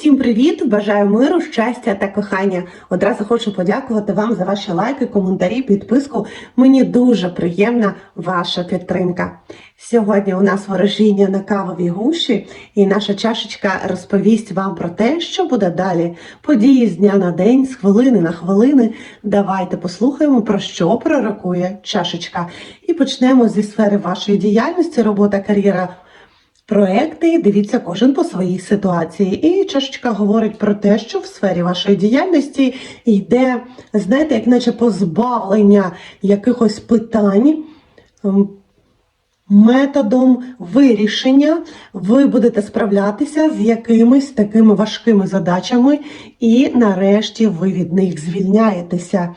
Всім привіт! Бажаю миру, щастя та кохання. Одразу хочу подякувати вам за ваші лайки, коментарі, підписку. Мені дуже приємна ваша підтримка. Сьогодні у нас ворожіння на кавовій гуші, і наша чашечка розповість вам про те, що буде далі. Події з дня на день, з хвилини на хвилини. Давайте послухаємо, про що пророкує чашечка. І почнемо зі сфери вашої діяльності, робота, кар'єра. Проекти дивіться кожен по своїй ситуації. І чашечка говорить про те, що в сфері вашої діяльності йде, знаєте, як наче позбавлення якихось питань. ем, Методом вирішення ви будете справлятися з якимись такими важкими задачами, і нарешті ви від них звільняєтеся.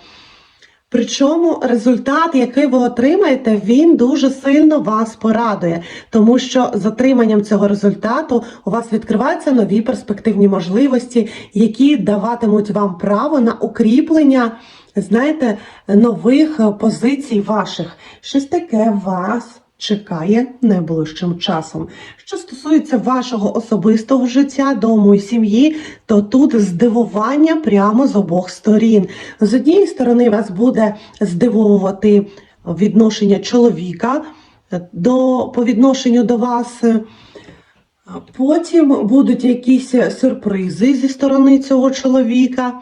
Причому результат, який ви отримаєте, він дуже сильно вас порадує, тому що з отриманням цього результату у вас відкриваються нові перспективні можливості, які даватимуть вам право на укріплення, знаєте, нових позицій ваших. Щось таке вас. Чекає найближчим часом. Що стосується вашого особистого життя, дому і сім'ї, то тут здивування прямо з обох сторін. З однієї сторони, вас буде здивовувати відношення чоловіка до, по відношенню до вас. Потім будуть якісь сюрпризи зі сторони цього чоловіка.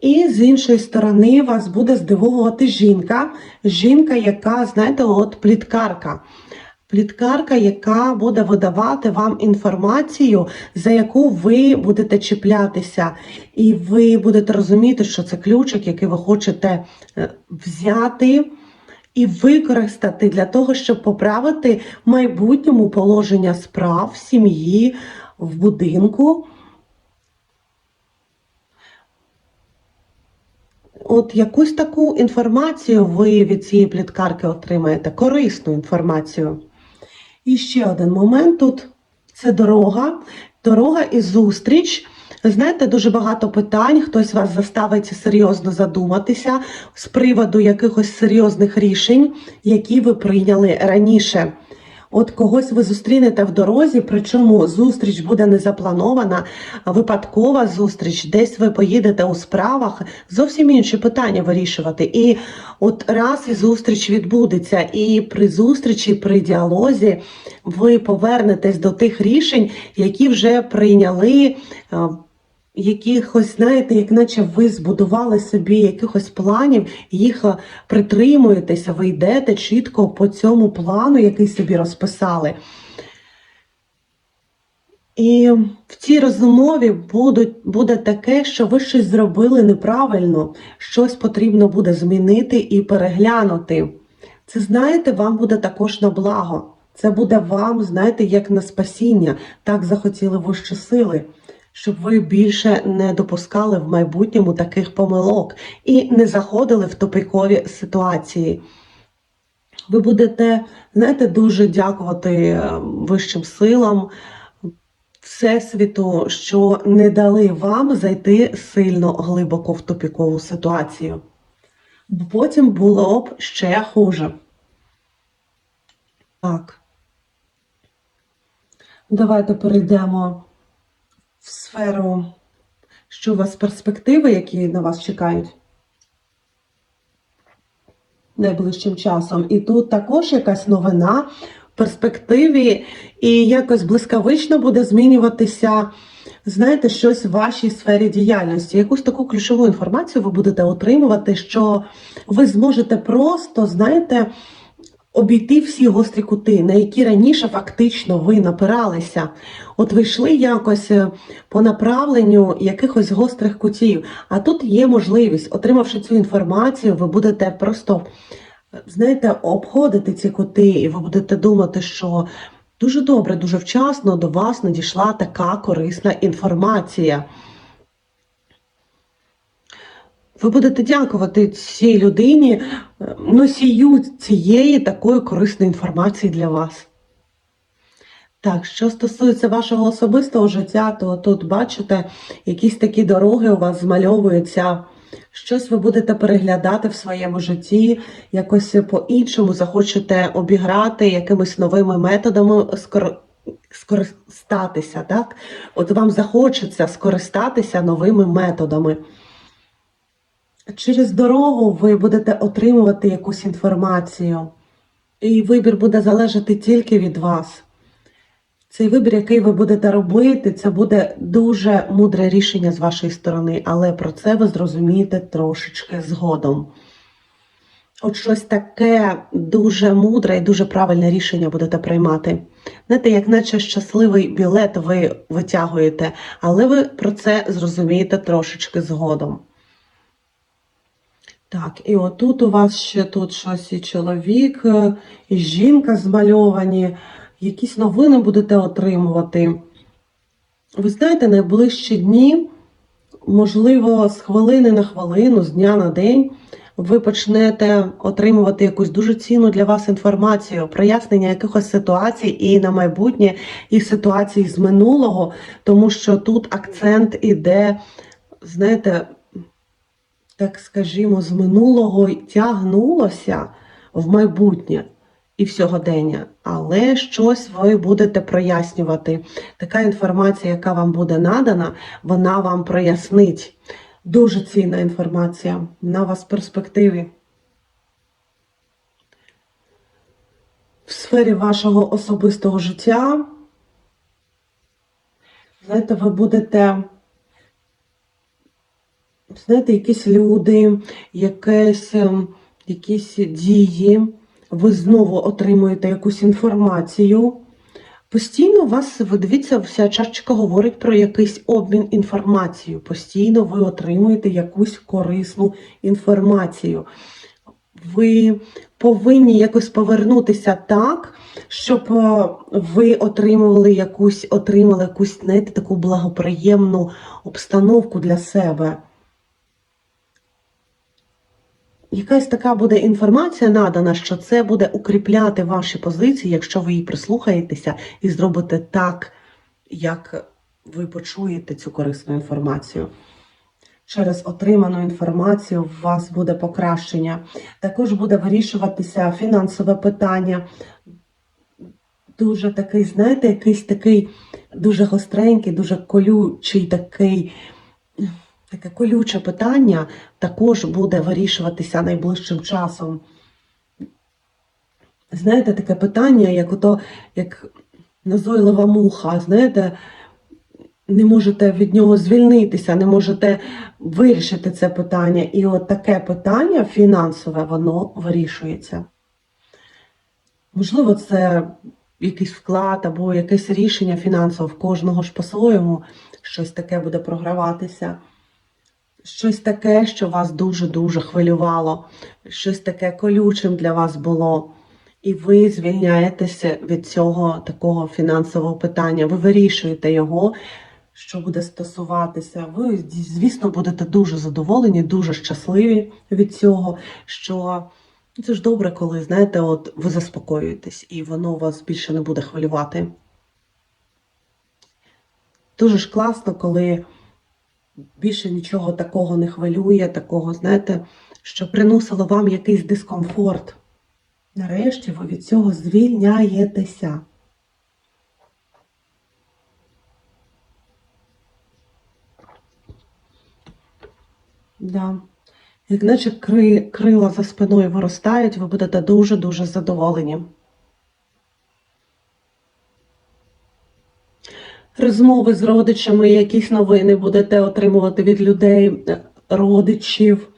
І з іншої сторони вас буде здивовувати жінка. Жінка, яка, знаєте, от пліткарка. Пліткарка, яка буде видавати вам інформацію, за яку ви будете чіплятися, і ви будете розуміти, що це ключик, який ви хочете е, взяти і використати для того, щоб поправити майбутньому положення справ в сім'ї, в будинку. От якусь таку інформацію ви від цієї пліткарки отримаєте, корисну інформацію. І ще один момент тут це дорога. Дорога і зустріч. Знаєте, дуже багато питань. Хтось вас заставить серйозно задуматися з приводу якихось серйозних рішень, які ви прийняли раніше. От когось ви зустрінете в дорозі, причому зустріч буде не запланована, випадкова зустріч, десь ви поїдете у справах, зовсім інші питання вирішувати. І от раз і зустріч відбудеться, і при зустрічі, при діалозі ви повернетесь до тих рішень, які вже прийняли. Якихось, знаєте, як наче ви збудували собі якихось планів, їх е, притримуєтеся, ви йдете чітко по цьому плану, який собі розписали. І в цій розмові будуть, буде таке, що ви щось зробили неправильно, щось потрібно буде змінити і переглянути. Це, знаєте, вам буде також на благо. Це буде вам, знаєте, як на спасіння. Так захотіли вищі сили, щоб ви більше не допускали в майбутньому таких помилок і не заходили в тупикові ситуації. Ви будете, знаєте, дуже дякувати е, вищим силам, Всесвіту, що не дали вам зайти сильно глибоко в тупікову ситуацію. Бо потім було б ще хуже. Так. Давайте перейдемо сферу, що у вас перспективи, які на вас чекають найближчим часом. І тут також якась новина в перспективі, і якось блискавично буде змінюватися, знаєте, щось в вашій сфері діяльності. Якусь таку ключову інформацію ви будете отримувати, що ви зможете просто, знаєте, обійти всі гострі кути, на які раніше фактично ви напиралися. От ви йшли якось е, по направленню якихось гострих кутів. А тут є можливість, отримавши цю інформацію, ви будете просто, е, знаєте, обходити ці кути, і ви будете думати, що дуже добре, дуже вчасно до вас надійшла така корисна інформація. Ви будете дякувати цій людині, е, носію цієї такої корисної інформації для вас. Так, що стосується вашого особистого життя, то тут бачите, якісь такі дороги у вас змальовуються. Щось ви будете переглядати в своєму житті, якось по-іншому захочете обіграти якимись новими методами, скор... скористатися, так? От вам захочеться скористатися новими методами. Через дорогу ви будете отримувати якусь інформацію, і вибір буде залежати тільки від вас. Цей вибір, який ви будете робити, це буде дуже мудре рішення з вашої сторони, але про це ви зрозумієте трошечки згодом. От щось таке дуже мудре і дуже правильне рішення будете приймати. Знаєте, як наче щасливий білет ви витягуєте, але ви про це зрозумієте трошечки згодом. Так, і отут у вас ще тут щось і чоловік, е, і жінка змальовані. Якісь новини будете отримувати. Ви знаєте, найближчі дні, можливо, з хвилини на хвилину, з дня на день, ви почнете отримувати якусь дуже цінну для вас інформацію, прояснення якихось ситуацій і на майбутнє, і ситуацій з минулого, тому що тут акцент іде, знаєте, так скажімо, з минулого тягнулося в майбутнє і в сьогодення, але щось ви будете прояснювати. Така інформація, яка вам буде надана, вона вам прояснить. Дуже цінна інформація на вас в перспективі. В сфері вашого особистого життя, знаєте, ви будете знаєте, якісь люди, якесь, ем, якісь дії, ви знову отримуєте якусь інформацію. Постійно вас, ви дивіться, вся чашечка говорить про якийсь обмін інформацією. Постійно ви отримуєте якусь корисну інформацію. Ви повинні якось повернутися так, щоб е, ви отримували якусь, отримали якусь, знаєте, таку благоприємну обстановку для себе. Якась така буде інформація надана, що це буде укріпляти ваші позиції, якщо ви її прислухаєтеся і зробите так, як ви почуєте цю корисну інформацію. Через отриману інформацію у вас буде покращення. Також буде вирішуватися фінансове питання. Дуже такий, знаєте, якийсь такий дуже гостренький, дуже колючий такий. Таке колюче питання також буде вирішуватися найближчим часом. Знаєте, таке питання, як ото, як назойлива муха, знаєте, не можете від нього звільнитися, не можете вирішити це питання. І от таке питання фінансове, воно вирішується. Можливо, це якийсь вклад або якесь рішення фінансове в кожного ж по-своєму, щось таке буде програватися щось таке, що вас дуже-дуже хвилювало, щось таке колючим для вас було. І ви звільняєтеся від цього такого фінансового питання. Ви вирішуєте його, що буде стосуватися. Ви, звісно, будете дуже задоволені, дуже щасливі від цього. що Це ж добре, коли, знаєте, от ви заспокоюєтесь і воно вас більше не буде хвилювати. Дуже ж класно, коли більше нічого такого не хвилює, такого, знаєте, що приносило вам якийсь дискомфорт. Нарешті ви від цього звільняєтеся. Да. Як наче кри, крила за спиною виростають, ви будете дуже-дуже задоволені. Розмови з родичами, якісь новини будете отримувати від людей, родичів.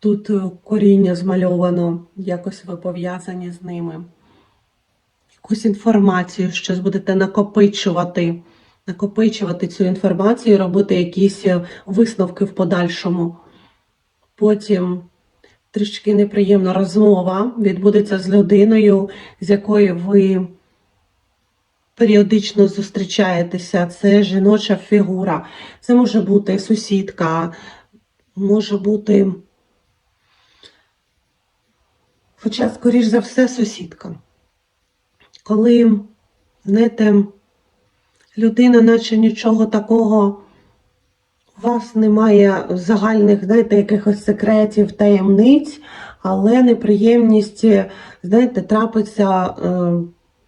Тут е, коріння змальовано, якось ви пов'язані з ними. Якусь інформацію, щось будете накопичувати, накопичувати цю інформацію, робити якісь е, висновки в подальшому. Потім трішки неприємна розмова відбудеться з людиною, з якою ви періодично зустрічаєтеся, це жіноча фігура. Це може бути сусідка, може бути, хоча, скоріш за все, сусідка. Коли, знаєте, людина, наче нічого такого, у вас немає загальних, знаєте, якихось секретів, таємниць, але неприємність, знаєте, трапиться. Е,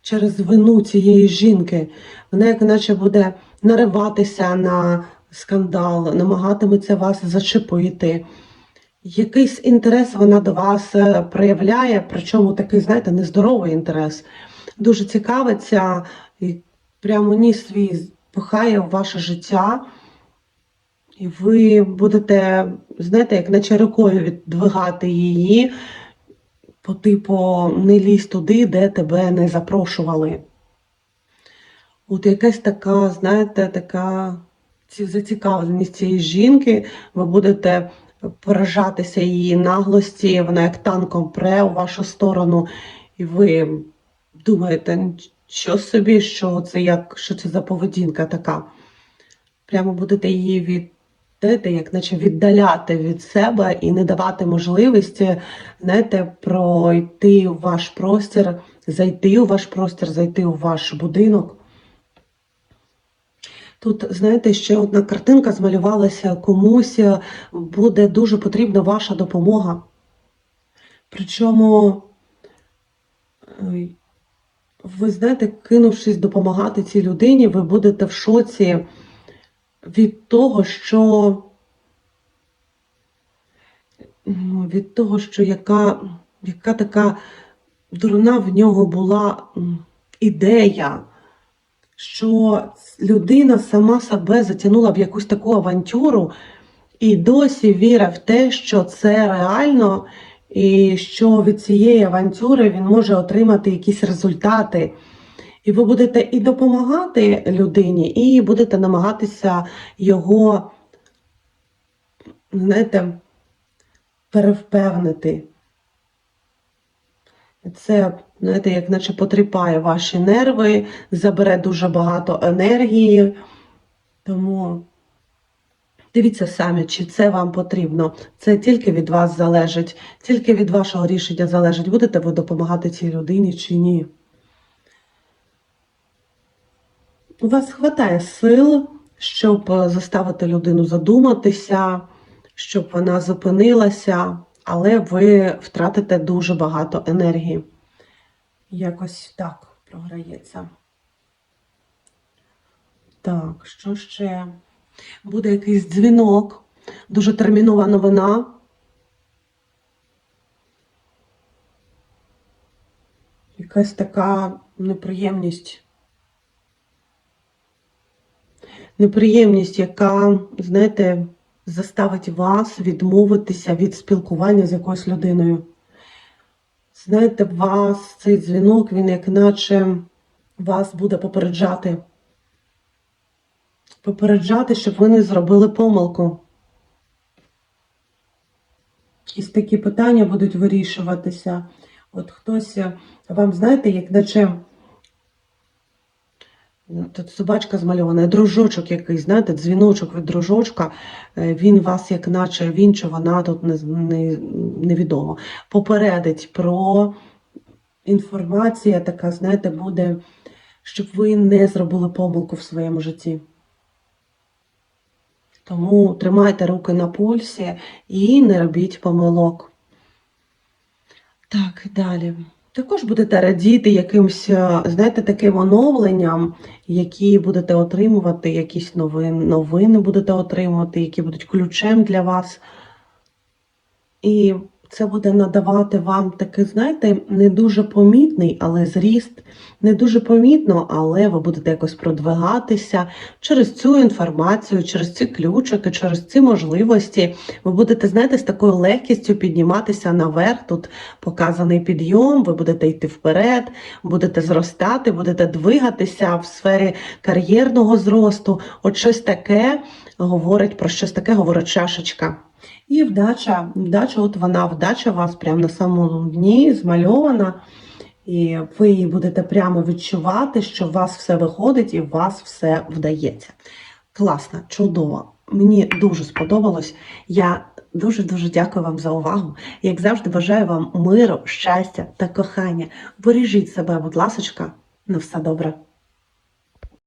через вину цієї жінки. Вона як наче буде нариватися на скандал, намагатиметься вас зачепити. Якийсь інтерес вона до вас е, проявляє, причому такий, знаєте, нездоровий інтерес. Дуже цікавиться і прямо ніс свій пихає в ваше життя. І ви будете, знаєте, як наче рукою віддвигати її, по типу не лізь туди, де тебе не запрошували. От якась така, знаєте, така зацікавленість цієї жінки, ви будете поражатися її наглості, вона як танком пре у вашу сторону, і ви думаєте, що собі, що це як, що це за поведінка така. Прямо будете її від, знаєте, як наче віддаляти від себе і не давати можливості, знаєте, пройти в ваш простір, зайти у ваш простір, зайти у ваш будинок. Тут, знаєте, ще одна картинка змалювалася комусь, буде дуже потрібна ваша допомога. Причому, ви знаєте, кинувшись допомагати цій людині, ви будете в шоці від того, що ну, від того, що яка, яка така дурна в нього була ідея що людина сама себе затягнула в якусь таку авантюру і досі вірить в те, що це реально, і що від цієї авантюри він може отримати якісь результати. І ви будете і допомагати людині, і будете намагатися його, знаєте, перевпевнити. Це, знаєте, як наче потріпає ваші нерви, забере дуже багато енергії. Тому дивіться самі, чи це вам потрібно. Це тільки від вас залежить, тільки від вашого рішення залежить, будете ви допомагати цій людині чи ні. У вас вистачає сил, щоб е, заставити людину задуматися, щоб вона зупинилася, але ви втратите дуже багато енергії. Якось так програється. Так, що ще? Буде якийсь дзвінок, дуже термінова новина. Якась така неприємність. Неприємність, яка, знаєте, заставить вас відмовитися від спілкування з якоюсь людиною. Знаєте, вас цей дзвінок, він як наче вас буде попереджати. Попереджати, щоб ви не зробили помилку. Якісь такі питання будуть вирішуватися. От хтось е, вам, знаєте, як наче Тут собачка змальована, дружочок якийсь, знаєте, дзвіночок від дружочка, е, він вас, як наче він чи вона тут не, не, невідомо. Попередить про інформація така, знаєте, буде, щоб ви не зробили помилку в своєму житті. Тому тримайте руки на пульсі і не робіть помилок. Так, далі. Також будете радіти якимсь, е, знаєте, таким оновленням, які будете отримувати, якісь новини, новини будете отримувати, які будуть ключем для вас. І це буде надавати вам такий, знаєте, не дуже помітний, але зріст, не дуже помітно, але ви будете якось продвигатися через цю інформацію, через ці ключики, через ці можливості. Ви будете, знаєте, з такою легкістю підніматися наверх. Тут показаний підйом, ви будете йти вперед, будете зростати, будете двигатися в сфері кар'єрного зросту. От щось таке говорить про щось таке, говорить чашечка. І вдача, вдача, от вона, вдача у вас прямо на самому дні змальована, і ви її будете прямо відчувати, що у вас все виходить і у вас все вдається. Класно, чудово. Мені дуже сподобалось. Я дуже-дуже дякую вам за увагу. Як завжди, бажаю вам миру, щастя та кохання. Бережіть себе, будь ласочка, на все добре.